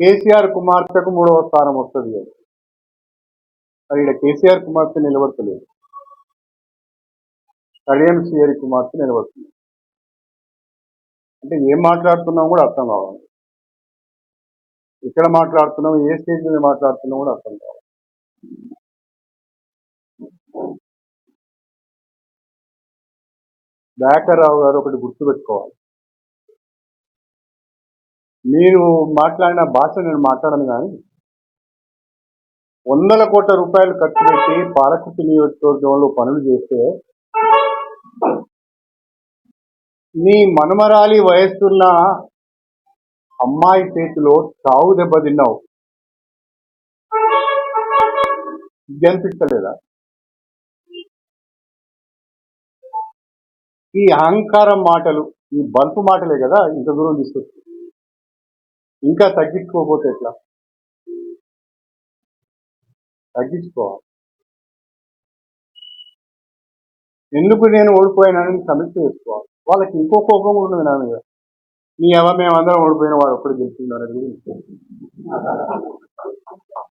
కేసీఆర్ కుమార్తెకు మూడవ స్థానం వస్తుంది అది మరి ఇక్కడ కేసీఆర్ కుమార్తె నిలబడతలేదు. కళ్యాణ్ సిఆర్ కుమార్తె నిలబడుతుంది అంటే ఏం మాట్లాడుతున్నాం కూడా అర్థం కావాలి. ఇక్కడ మాట్లాడుతున్నాం ఏ స్టేజ్ మీద మాట్లాడుతున్నాం కూడా అర్థం కావాలి. దయాకర్రావు గారు ఒకటి గుర్తుపెట్టుకోవాలి. మీరు మాట్లాడిన భాష నేను మాట్లాడను కానీ వందల కోట్ల రూపాయలు ఖర్చు పెట్టి పాలకుర్తి నియోజకవర్గంలో పనులు చేస్తే నీ మనమరాలి వయస్సున్న అమ్మాయి చేతిలో చావు దెబ్బతిన్నావు ఇది అనిపించలేదా ఈ అహంకారం మాటలు ఈ బల్పు మాటలే కదా ఇంత దూరం తీసుకొచ్చింది? ఇంకా తగ్గించుకోకపోతే ఎట్లా? తగ్గించుకోవాలి ఎందుకు నేను ఓడిపోయానని సమీక్ష చేసుకోవాలి వాళ్ళకి ఇంకో కోపం ఉండదు నా మీద. నీ ఎవ మేమందరం ఓడిపోయిన వాడు ఒక్కడు గెలిచిందని